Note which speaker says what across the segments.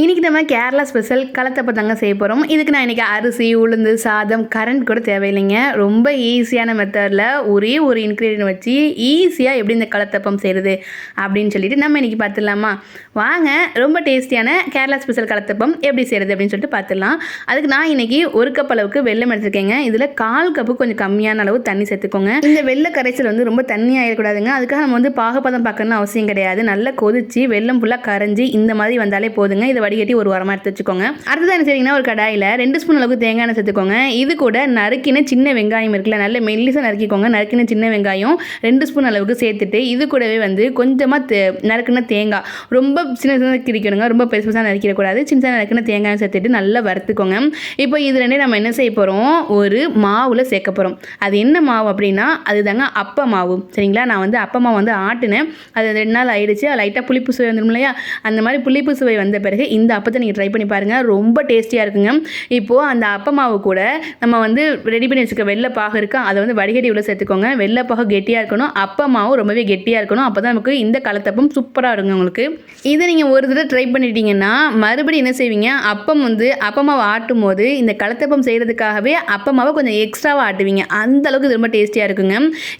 Speaker 1: இன்றைக்கி நம்ம கேரளா ஸ்பெஷல் கலத்தப்ப தாங்க செய்ய போகிறோம் இதுக்கு நான் இன்றைக்கி அரிசி உளுந்து சாதம் கரண்ட் கூட தேவையில்லைங்க. ரொம்ப ஈஸியான மெத்தடில் ஒரே ஒரு இன்க்ரீடியன்ட் வச்சு ஈஸியாக எப்படி இந்த கலத்தப்பம் செய்கிறது அப்படின்னு சொல்லிட்டு நம்ம இன்றைக்கி பார்த்துடலாமா? வாங்க ரொம்ப டேஸ்டியான கேரளா ஸ்பெஷல் கலத்தப்பம் எப்படி செய்கிறது அப்படின்னு சொல்லிட்டு பார்த்துடலாம். அதுக்கு நான் இன்றைக்கி ஒரு கப் அளவுக்கு வெள்ளம் எடுத்துருக்கேங்க. இதில் கால் கப்பு கொஞ்சம் கம்மியான அளவு தண்ணி சேர்த்துக்கோங்க. இந்த வெள்ளை கரைச்சல் வந்து ரொம்ப தண்ணி ஆகிடக்கூடாதுங்க அதுக்காக நம்ம வந்து பாகப்பதம் பார்க்கணும்னு அவசியம் கிடையாது. நல்லா கொதிச்சு வெள்ளம் ஃபுல்லாக கரைஞ்சி இந்த மாதிரி வந்தாலே போதுங்க. இதை வடிகட்டி ஒரு வாரமாக எடுத்து வச்சுக்கோங்க. அடுத்தது என்ன செய்றீங்கன்னா ஒரு கடாயில் ரெண்டு ஸ்பூன் அளவுக்கு தேங்காய் எண்ணெய் சேர்த்துக்கோங்க. இது கூட நறுக்கின சின்ன வெங்காயம் இருக்குல்ல நல்ல மெல்லிசாக நறுக்கிக்கோங்க. நறுக்கின சின்ன வெங்காயம் ரெண்டு ஸ்பூன் அளவுக்கு சேர்த்துட்டு இது கூடவே வந்து கொஞ்சமாக தே நறுக்கின தேங்காய். ரொம்ப சின்ன சின்ன கிரிக்கணுங்க. ரொம்ப பெருசு பெருசாக நறுக்கிடக்கூடாது. சின்ன சின்ன நறுக்கின தேங்காயம் சேர்த்துட்டு நல்லா வறுத்துக்கோங்க. இப்போ இது ரெண்டே நம்ம என்ன செய்ய போகிறோம் ஒரு மாவில் சேர்க்க போகிறோம் அது என்ன மாவு அப்படின்னா அதுதாங்க அப்ப மாவு. சரிங்களா? நான் வந்து அப்ப மாவு வந்து ஆட்டினேன். அது ரெண்டு நாள் ஆயிடுச்சு. லைட்டாக புளிப்பு சுவை வந்துடும் இல்லையா? அந்த மாதிரி புளிப்பு சுவை வந்த பிறகு இந்த அப்பத்தை நீங்கள் ட்ரை பண்ணி பாருங்கள் ரொம்ப டேஸ்டியாக இருக்குங்க. இப்போது அந்த அப்ப மாவு கூட நம்ம வந்து ரெடி பண்ணி வச்சுக்க வெள்ளை இருக்கா. அதை வந்து வடிகட்டி உள்ள சேர்த்துக்கோங்க. வெள்ளை கெட்டியாக இருக்கணும். அப்ப மாவும் ரொம்பவே கெட்டியாக இருக்கணும். அப்போ தான் நமக்கு இந்த கலத்தப்பம் சூப்பராக இருக்குங்க உங்களுக்கு. இதை நீங்கள் ஒரு தடவை ட்ரை பண்ணிட்டீங்கன்னா மறுபடியும் என்ன செய்வீங்க? அப்பம் வந்து அப்பமாவை ஆட்டும் போது இந்த கலத்தப்பம் செய்கிறதுக்காகவே அப்பமாவை கொஞ்சம் எக்ஸ்ட்ராவாக ஆட்டுவீங்க. அந்த அளவுக்கு இது ரொம்ப டேஸ்டியாக இருக்குங்க.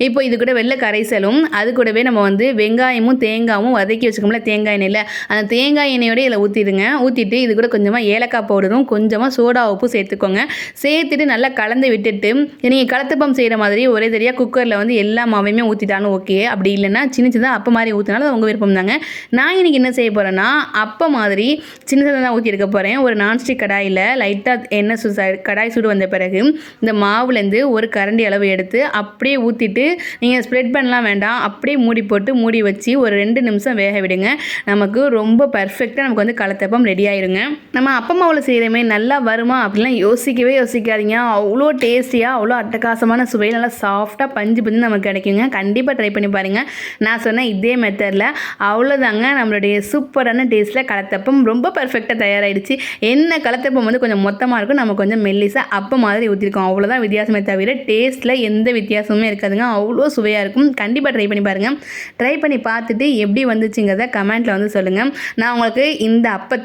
Speaker 1: இப்போ இது கூட வெள்ளை கரைசலும் அது கூடவே நம்ம வந்து வெங்காயமும் தேங்காயும் வதக்கி வச்சுக்கோம்ல. தேங்காய் எண்ணெயில். அந்த தேங்காய் எண்ணெயோட இதில் ஊற்றிடுங்க ஊற்றிட்டு இது கூட கொஞ்சமாக ஏலக்காய் பவுடரும் கொஞ்சமாக சோடா உப்பு சேர்த்துக்கோங்க. சேர்த்துட்டு நல்லா கலந்து விட்டுட்டு நீங்கள் கலத்துப்பம் செய்கிற மாதிரி ஒரே தெரியாக குக்கரில் வந்து எல்லா மாவையுமே ஊற்றிட்டாலும் ஓகே. அப்படி இல்லைன்னா சின்ன சின்னதாக அப்போ மாதிரி ஊற்றினாலும் உங்கள் விருப்பம் தாங்க. நான் இன்றைக்கி என்ன செய்ய போகிறேன்னா அப்போ மாதிரி சின்ன சின்னதாக ஊற்றி எடுக்க போகிறேன் ஒரு நான்ஸ்டிக் கடாயில் லைட்டாக எண்ணெய் சு கடாய் சூடு வந்த பிறகு இந்த மாவுலேருந்து ஒரு கரண்டி அளவு எடுத்து அப்படியே ஊற்றிட்டு நீங்கள் ஸ்ப்ரெட் பண்ணலாம் வேண்டாம். அப்படியே மூடி போட்டு மூடி வச்சு ஒரு ரெண்டு நிமிஷம் வேக விடுங்க. நமக்கு ரொம்ப பர்ஃபெக்டாக நமக்கு வந்து கலத்தப்பம் ரெடி ஆயிருங்க. நம்ம அப்பமாவில் செய்கிறமே நல்லா வருமா அப்படிலாம் யோசிக்கவே யோசிக்காதீங்க. அவ்வளோ டேஸ்டியாக அவ்வளோ அட்டகாசமான சுவையில் நல்லா சாஃப்டாக பஞ்சு பஞ்சு நமக்கு கிடைக்குங்க. கண்டிப்பாக ட்ரை பண்ணி பாருங்கள் நான் சொன்ன இதே மெத்தடில் அவ்வளோதாங்க நம்மளுடைய சூப்பரான டேஸ்ட்டில் கலத்தப்பம் ரொம்ப பர்ஃபெக்டாக தயாராகிடுச்சு என்ன கலத்தப்பம் வந்து கொஞ்சம் மொத்தமாக இருக்கும் நம்ம கொஞ்சம் மெல்லிசாக அப்போ மாதிரி ஊற்றிருக்கோம் அவ்வளோதான் வித்தியாசமே தவிர டேஸ்ட்டில் எந்த வித்தியாசமுமே இருக்காதுங்க. அவ்வளோ சுவையாக இருக்கும். கண்டிப்பாக ட்ரை பண்ணி பாருங்கள் ட்ரை பண்ணி பார்த்துட்டு எப்படி வந்துச்சுங்கிறத கமெண்ட்டில் வந்து சொல்லுங்கள் நான் உங்களுக்கு இந்த அப்பத்தை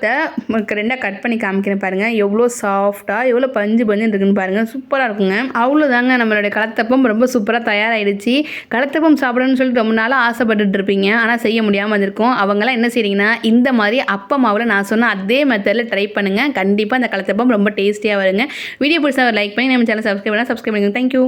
Speaker 1: உங்களுக்கு ரெண்டாக கட் பண்ணி காமிக்கிறேன் பாருங்கள் எவ்வளோ சாஃப்டாக எவ்வளோ பஞ்சு பஞ்சு இருக்குன்னு பாருங்கள் சூப்பராக இருக்குங்க. அவ்வளோதாங்க நம்மளுடைய கலத்தப்பம் ரொம்ப சூப்பராக தயாராகிடுச்சு கலத்தப்பம் சாப்பிடணும்னு சொல்லிட்டு ரொம்ப நாளாக ஆசைப்பட்டுட்டு இருப்பீங்க. ஆனால் செய்ய முடியாமல் இருக்கும் அவங்களாம் என்ன செய்றீங்கன்னா இந்த மாதிரி அப்பா மாவில் நான் சொன்ன அதே மெத்தடில் ட்ரை பண்ணுங்கள் கண்டிப்பாக அந்த கலத்தப்பம் ரொம்ப டேஸ்டியாக வருங்க. வீடியோ பிடிச்சா லைக் பண்ணி நம்ம சேனல் சப்ஸ்கிரைப் பண்ணால் சப்ஸ்கிரைப் பண்ணுங்கள் தேங்க்யூ